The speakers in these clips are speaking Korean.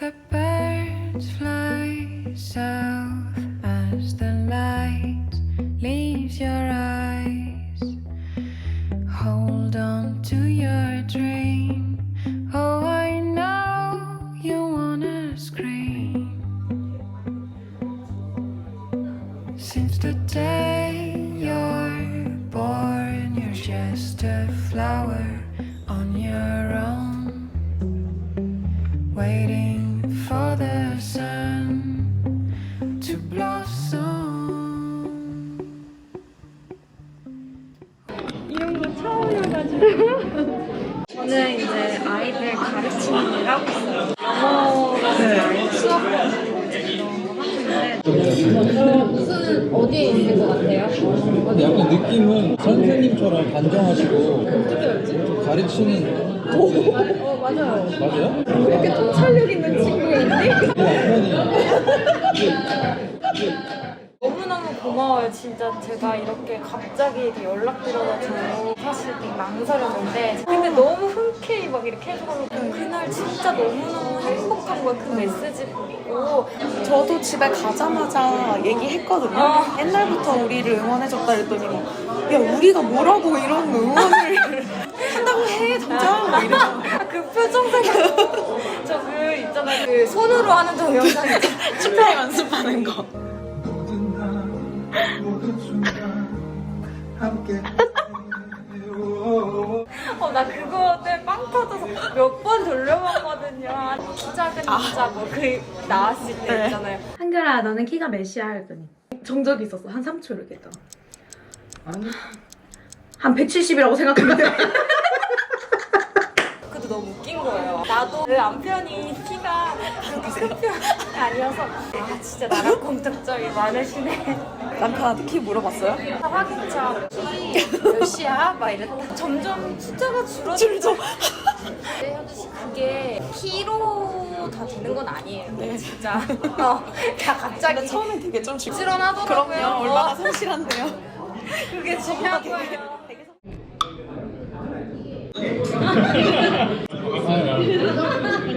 The birds fly south as the 네, 가르치는 일을 근데 약간 느낌은 선생님처럼 반정하시고 가르치는 어, 맞아요. 맞아요? 이렇게 통찰력 있는 친구인데? 너무너무 고마워요. 진짜 제가 이렇게 갑자기 연락드려서 사실 되게 망설였는데 근데 너무 흥 4K 막 이렇게 해서 그날 진짜 너무너무 행복한 거야 그 메시지 보고 저도 집에 가자마자 얘기했거든요. 어. 옛날부터 우리를 응원해줬다 그랬더니 막, 야 우리가 뭐라고 이런 응원을 한다고 해 당장 아. 이러그 표정 생각 저그 있잖아 그 손으로 하는 저 영상 축하 연습하는 거 어, 나 그 몇 번 돌려봤거든요. 키 작은 여자 뭐그 나왔을 때 네. 있잖아요. 한결아 너는 키가 몇이야 했더니 정적이 있었어 한 3초 이렇게 했잖아 아니 한 170이라고 생각했는데 그도 너무 웃긴 거예요. 나도 그 남편이 키가 그렇게 큰 편이 아니어서 아 진짜 나랑 공통점이 많으시네. 남편한테 키 물어봤어요? 다 확인차 키 몇이야? 막 이랬다. 점점 숫자가 줄어들죠. 네, 현주 씨 그게 키로 다 되는 건 아니에요. 네. 진짜. 어, 다 갑자기 근데 처음엔 되게 좀 지- 부지런하더라고요. 그럼요. 얼마나 어, 성실한데요. 그게 중요한 거예요.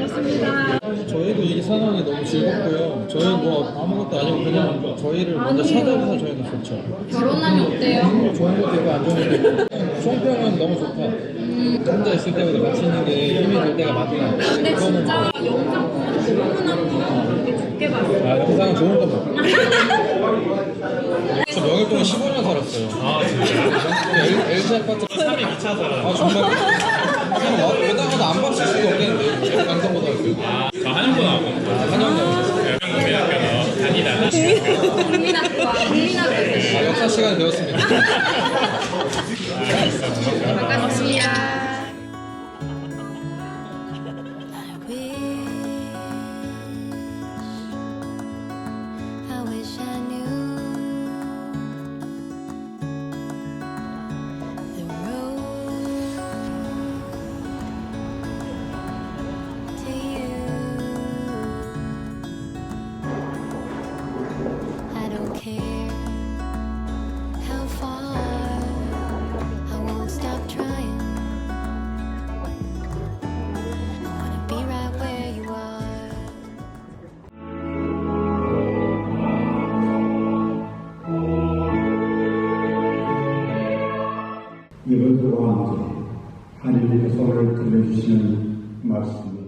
저희도 이 상황이 너무 즐겁고요 저희 뭐 아무것도 아니고 그냥 저희를 먼저 찾아줘서 저희도 좋죠 결혼하면 어때요? 좋은 것도 있고 안 좋은 것도 있고 총평은 너무 좋다 혼자 있을 때보다 같이 있는 게 힘이 될 때가 많다 근데 진짜 영상 보면서 너무너무 좋게 봤어요. 아 영상은 좋은 거 봐. 저 명일 동안 15년 살았어요. 아 진짜? LG 아파트 3일 2차 살았어요. 아 정말? 그냥 와 오다가도 안 봤을 수도 없겠는데 강성고등학교. 아. 아 한영고등학교. 다니다가. 국민학교와 국민학교. 아 역사 시간 배웠습니다. 반갑습니다. 소를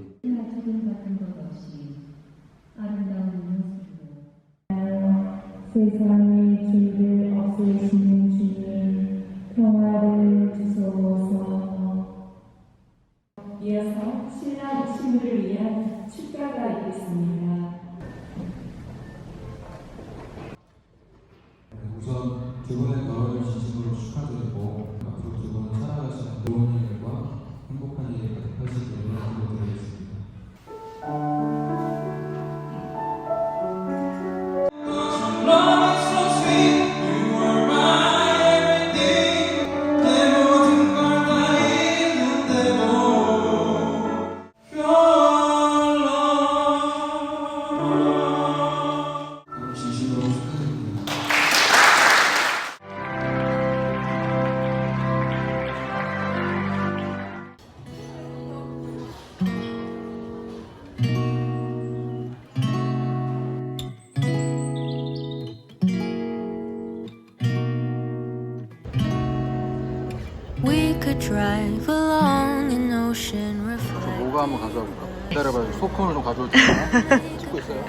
drive along an ocean reflect. 뭐가 한번 가져와 볼까? 기다려봐요. 소품을 좀 가져올 테니까. 찍고 있어요.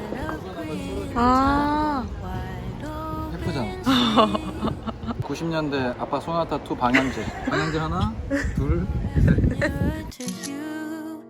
아 예쁘잖아. 90년대 아빠 소나타 2 방향제. 방향제 하나, 둘, to you.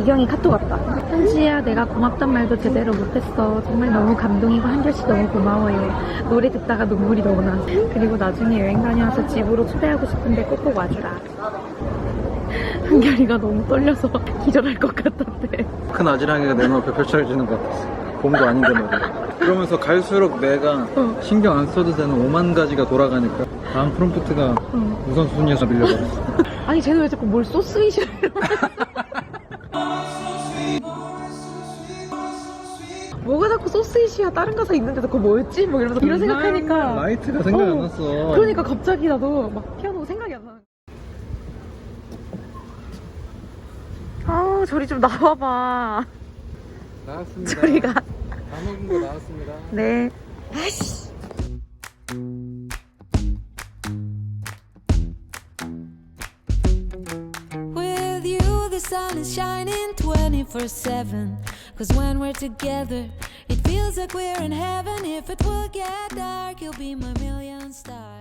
이경이 카톡 왔다. 현지야, 내가 고맙단 말도 제대로 못했어. 정말 너무 감동이고 한결씨 너무 고마워요. 노래 듣다가 눈물이 너무 나. 그리고 나중에 여행 다녀와서 집으로 초대하고 싶은데 꼭꼭 와주라. 한결이가 너무 떨려서 기절할 것 같았대. 큰 아지랑이가 내 눈앞에 펼쳐지는 것 같았어. 봄도 아닌데 말이야. 그러면서 갈수록 내가 신경 안 써도 되는 5만 가지가 돌아가니까 다음 프롬프트가 우선순위에서 밀려버렸어. 아니, 쟤는 왜 자꾸 뭘 소스이시래? 뭐가 자꾸 소스이시야? 다른 가사 있는데도 그거 뭐였지? 뭐 이러면서 이런 생각하니까. 라이트가 생각이 어, 안 났어. 그러니까 갑자기 나도 막 피아노가 생각이 안 나. 아, 저리 좀 나와봐. 나왔습니다. 저리가. 다 먹은 거 나왔습니다. 네. With you, the sun is shining 24 7. Cause when we're together, it feels like we're in heaven. If it will get dark, you'll be my million stars.